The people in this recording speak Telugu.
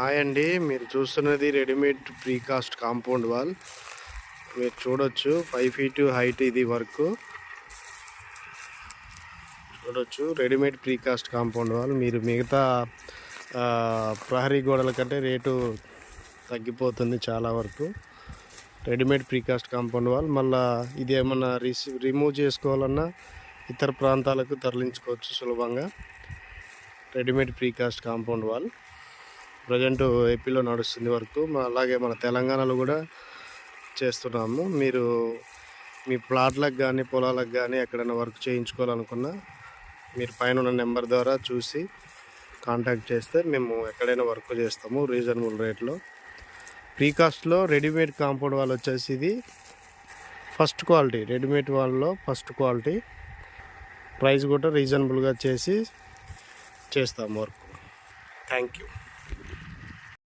హాయ్ అండి. మీరు చూస్తున్నది రెడీమేడ్ ప్రీకాస్ట్ కాంపౌండ్ వాల్. మీరు చూడొచ్చు ఫైవ్ ఫీట్ హైట్ ఇది వర్క్. చూడొచ్చు రెడీమేడ్ ప్రీకాస్ట్ కాంపౌండ్ వాల్. మీరు మిగతా ప్రహరీ గోడల కంటే రేటు తగ్గిపోతుంది చాలా వరకు. Readymade precast compound wall. మళ్ళీ ఇది ఏమన్నా రిసి రిమూవ్ చేసుకోవాలన్నా ఇతర ప్రాంతాలకు తరలించుకోవచ్చు సులభంగా. Readymade precast compound wall. Present ఏపీలో నడుస్తుంది వర్క్. అలాగే మన తెలంగాణలో కూడా చేస్తున్నాము. మీరు మీ ప్లాట్లకు కానీ పొలాలకు కానీ ఎక్కడైనా వర్క్ చేయించుకోవాలనుకున్నా మీరు పైన ఉన్న నెంబర్ ద్వారా చూసి కాంటాక్ట్ చేస్తే మేము ఎక్కడైనా వర్క్ చేస్తాము రీజనబుల్ రేట్లో. ప్రీకాస్ట్లో రెడీమేడ్ కాంపౌండ్ వాళ్ళు వచ్చేసి ఇది ఫస్ట్ క్వాలిటీ. రెడీమేడ్ వాళ్ళలో ఫస్ట్ క్వాలిటీ. ప్రైస్ కూడా రీజనబుల్గా చేసి చేస్తాము వర్క్. Thank you.